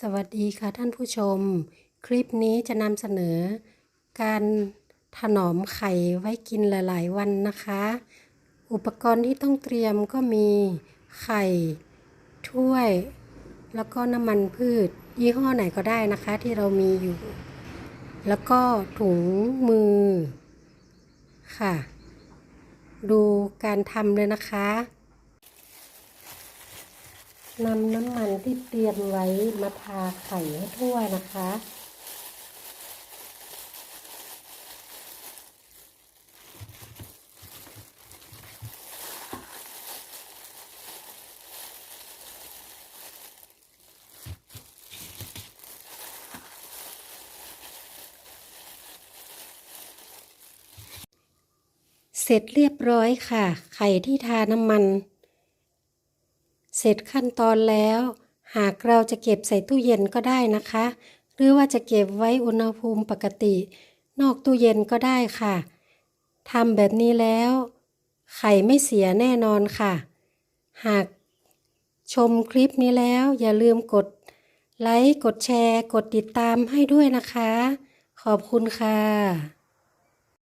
สวัสดีค่ะท่านผู้ชม คลิปนี้จะนำเสนอ การถนอมไข่ไว้กินหลาย ๆ วันนะคะ อุปกรณ์ที่ต้องเตรียมก็มีไข่ ถ้วย แล้วก็น้ำมันพืช ยี่ห้อไหนก็ได้นะคะที่เรามีอยู่ แล้วก็ถุงมือค่ะ ดูการทำเลยนะคะ นำน้ำมันที่เตรียมไว้มาทาไข่ให้ทั่วนะคะ เสร็จเรียบร้อยค่ะ ไข่ที่ทาน้ำมัน เสร็จขั้นตอนแล้ว หากเราจะเก็บใส่ตู้เย็นก็ได้นะคะ หรือว่าจะเก็บไว้อุณหภูมิปกติ นอกตู้เย็นก็ได้ค่ะทำแบบนี้แล้ว ไข่ไม่เสียแน่นอนค่ะ หากชมคลิปนี้แล้ว อย่าลืมกดไลค์ กดแชร์ กดติดตามให้ด้วยนะคะ ขอบคุณค่ะ